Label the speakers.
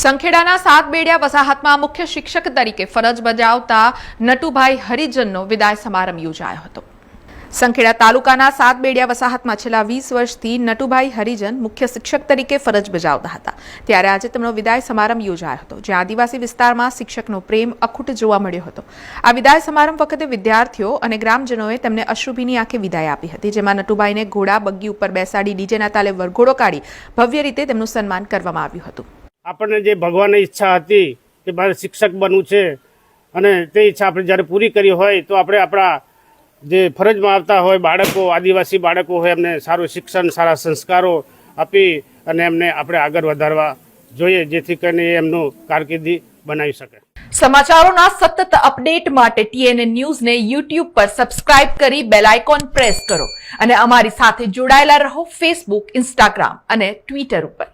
Speaker 1: સંખેડાના સાત બેડિયા વસાહતમાં મુખ્ય શિક્ષક તરીકે ફરજ બજાવતા નટુભાઈ હરિજનનો વિદાય સમારંભ યોજાયો હતો. સંખેડા તાલુકાના સાત બેડિયા વસાહતમાં છેલ્લા વીસ વર્ષથી નટુભાઈ હરિજન મુખ્ય શિક્ષક તરીકે ફરજ બજાવતા હતા. ત્યારે આજે તેમનો વિદાય સમારંભ યોજાયો હતો, જ્યાં આદિવાસી વિસ્તારમાં શિક્ષકનો પ્રેમ અખૂટ જોવા મળ્યો હતો. આ વિદાય સમારંભ વખતે વિદ્યાર્થીઓ અને ગ્રામજનોએ તેમને અશ્રુભીની આંખે વિદાય આપી હતી, જેમાં નટુભાઈને ઘોડા, બગ્ગી ઉપર બેસાડી ડીજેના તાલે વરઘોડો કાઢી ભવ્ય રીતે તેમનું સન્માન કરવામાં આવ્યું હતું.
Speaker 2: આપણને જે ભગવાનની ઈચ્છા હતી કે મારે શિક્ષક બનવું છે અને તે ઈચ્છા આપણે જ્યારે પૂરી કરી હોય તો આપણે આપણા જે ફરજમાં આવતા હોય બાળકો, આદિવાસી બાળકો હોય, એમને સારું શિક્ષણ, સારા સંસ્કારો આપી અને એમને આપણે આગળ વધારવા જોઈએ, જેથી કરીને એમનું કારકિર્દી બનાવી શકે.
Speaker 1: સમાચારોના સતત અપડેટ માટે ટીએનએ ન્યૂઝને યુટ્યુબ પર સબસ્ક્રાઇબ કરી બેલ આઇકોન પ્રેસ કરો અને અમારી સાથે જોડાયેલા રહો ફેસબુક, ઇન્સ્ટાગ્રામ અને ટ્વિટર ઉપર.